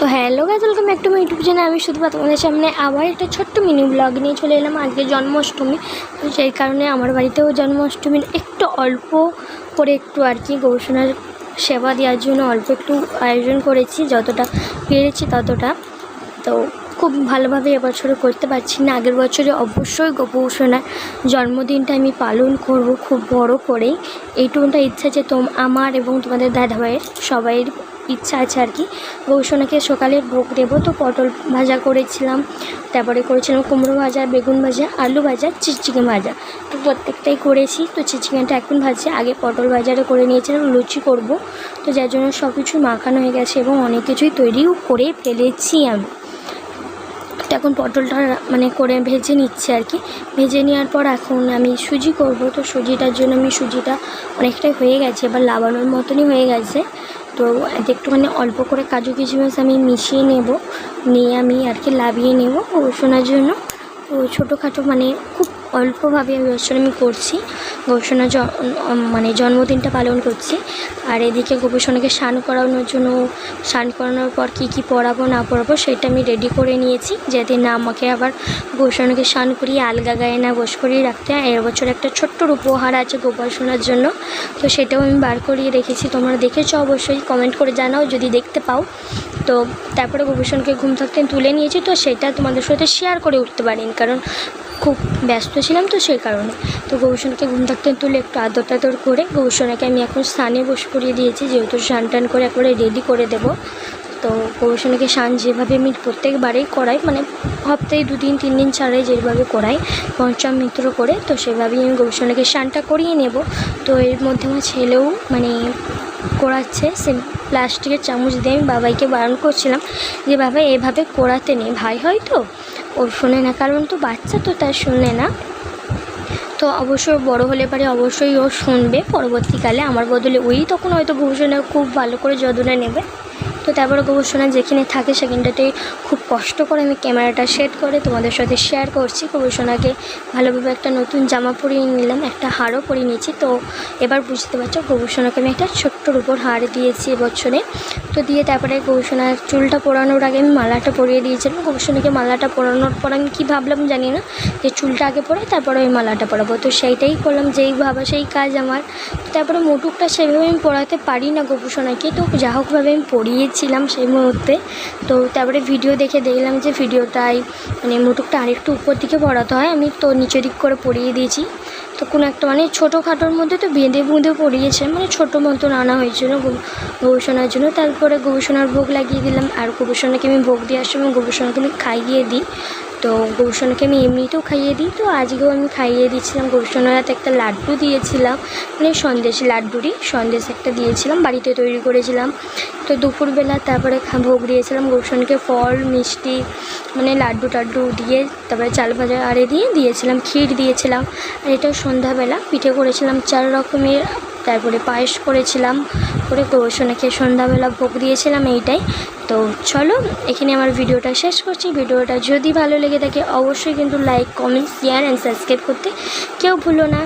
তো hello guys welcome back to my YouTube channel আমি শুধু তোমাদের সামনে আবার একটা ছোট্ট মিনি ব্লগ নিয়ে চলে এলাম, আজকে জন্মাষ্টমী। তো সেই কারণে আমার বাড়িতেও জন্মাষ্টমীর একটু অল্প করে একটু আর কি গবেষণার সেবা দেওয়ার জন্য অল্প একটু আয়োজন করেছি, যতটা পেরেছি ততটা। তো খুব ভালোভাবে এবছরে করতে পারছি না। আগের বছরে অবশ্যই গোপৌষণার জন্মদিনটা আমি পালন করব খুব বড় করেই। এইটুকুটা ইচ্ছা যে তোম, আমার এবং তোমাদের দাদাভাইয়ের সবাইয়ের ইচ্ছা আছে আর কি। গৌসোনাকে সকালে ভোগ দেবো, তো পটল ভাজা করেছিলাম। তারপরে করেছিলাম কুমড়ো ভাজা, বেগুন ভাজা, আলু ভাজা, চিচিকে ভাজা। তো প্রত্যেকটাই করেছি, তো চিচিকেনটা এখন ভাজছে। আগে পটল ভাজাটা করে নিয়েছিলাম, লুচি করব। তো যার জন্য সব কিছু মাখানো হয়ে গেছে এবং অনেক কিছুই তৈরিও করে ফেলেছি আমি। তো এখন পটলটা মানে করে ভেজে নিচ্ছে আর কি। ভেজে নেওয়ার পর এখন আমি সুজি করব। তো সুজিটার জন্য আমি সুজিটা অনেকটাই হয়ে গেছে, এবার লাবানোর মতনই হয়ে গেছে। তো একটুখানি অল্প করে কাজু কিশমিশ আমি মিশিয়ে নেব। নিয়ে আমি আর কি লাভিয়ে নেব শোনার জন্য। তো ছোটোখাটো মানে খুব অল্পভাবে আমি আমি করছি গবেষণা মানে জন্মদিনটা পালন করছি। আর এদিকে গবেষণাকে স্নান করানোর জন্য, স্নান করানোর পর কী কী পরাবো, না পরাবো, সেটা আমি রেডি করে নিয়েছি। যাতে না আমাকে আবার গবেষণাকে স্নান করিয়ে আলগা গায়ে না বস করিয়ে রাখতে হয় এর বছর একটা ছোট্ট উপহার আছে গোপাসনার জন্য। তো সেটাও আমি বার করিয়ে রেখেছি। তোমরা দেখেছ অবশ্যই কমেন্ট করে জানাও যদি দেখতে পাও। তো তারপরে গোপীষণকে ঘুম থাকতে তুলে নিয়েছি, তো সেটা তোমাদের সাথে শেয়ার করে উঠতে পারিনি। কারণ খুব ব্যস্ত ছিলাম তো সেই কারণে। তো গৌসনকে ঘুম থাকতে তুলে একটু আদর টাদর করে গৌসনাকে আমি এখন স্নানে বসে পড়িয়ে দিয়েছি, যেহেতু স্নান টান করে একবারে রেডি করে দেব। তো গৌসনাকে স্নান যেভাবে আমি প্রত্যেকবারেই করাই মানে হপ্তাহে দুদিন তিন দিন ছাড়াই যেভাবে করাই, পঞ্চম মিত্র করে, তো সেভাবেই আমি গৌসনাকে স্নানটা করিয়ে নেব। তো এর মধ্যে আমার ছেলেও মানে করাচ্ছে, সে প্লাস্টিকের চামচ দিয়ে আমি বাবাইকে বারণ করছিলাম যে, বাবা, এভাবে করাতে নেই, ভাই হয়তো ও শোনে না, কারণ তো বাচ্চা তো তার শোনে না। তো অবশ্যই বড় হলে পারে অবশ্যই ও শুনবে, পরবর্তীকালে আমার বদলে ওই তখন হয়তো ভবিষ্যতে খুব ভালো করে যত্ন নেবে। তো তারপরে গবেষণা যেখানে থাকে সেখানটাতে খুব কষ্ট করে আমি ক্যামেরাটা সেট করে তোমাদের সাথে শেয়ার করছি। গবেষণাকে ভালোভাবে একটা নতুন জামা পরিয়ে নিলাম, একটা হারও পরিয়ে নিয়েছি। তো এবার বুঝতে পারছ গবেষণাকে আমি একটা ছোট্টর উপর হার দিয়েছি এবছরে। তো দিয়ে তারপরে গবেষণার চুলটা পরানোর আগে আমি মালাটা পরিয়ে দিয়েছিলাম। গবেষণাকে মালাটা পরানোর পর আমি কী ভাবলাম জানি না, যে চুলটা আগে পরে তারপরে ওই মালাটা পরাবো। তো সেইটাই করলাম, যেই ভাবা সেই কাজ আমার। তারপরে মুটুকটা সেভাবে আমি পরাতে পারি না গবেষণাকে তো যা হোকভাবে আমি পরিয়েছিলাম সেই মুহূর্তে। তো তারপরে ভিডিও দেখে দেখলাম যে ভিডিওটাই মানে মুটুকটা আরেকটু উপর দিকে পড়াতে হয়। আমি তো নিচের দিক করে পড়িয়ে দিয়েছি। তো কোনো একটা মানে ছোটোখাটোর মধ্যে তো বেঁধে বুঁধে পড়িয়েছে। মানে ছোটো মতো আনা হয়েছিল গবেষণার জন্য। তারপরে গবেষণার ভোগ লাগিয়ে দিলাম। আর গবেষণাকে আমি ভোগ দিয়ে আসি এবং গবেষণাকে আমি খাইয়ে দিই। তো গৌসনকে আমি এমনিতেও খাইয়ে দিই। তো আজকেও আমি খাইয়ে দিয়েছিলাম গৌসনের হাতে একটা লাড্ডু দিয়েছিলাম। মানে সন্দেশ লাড্ডুরই সন্দেশ একটা দিয়েছিলাম, বাড়িতে তৈরি করেছিলাম। তো দুপুরবেলা তারপরে ভোগ দিয়েছিলাম গৌসনকে ফল, মিষ্টি মানে লাড্ডু টাড্ডু দিয়ে তারপরে চাল ভাজা আরে দিয়ে দিয়েছিলাম, ক্ষীর দিয়েছিলাম। আর এটা সন্ধ্যাবেলা পিঠে করেছিলাম চার রকমের তারপরে পায়েস করেছিলাম, করে তো ওষুনে খেয়ে সন্ধ্যাবেলা ভোগ দিয়েছিলাম এইটাই। তো চলো, এখানে আমার ভিডিওটা শেষ করছি। ভিডিওটা যদি ভালো লেগে থাকে, অবশ্যই কিন্তু like comment share and subscribe করতে কেউ ভুলো না।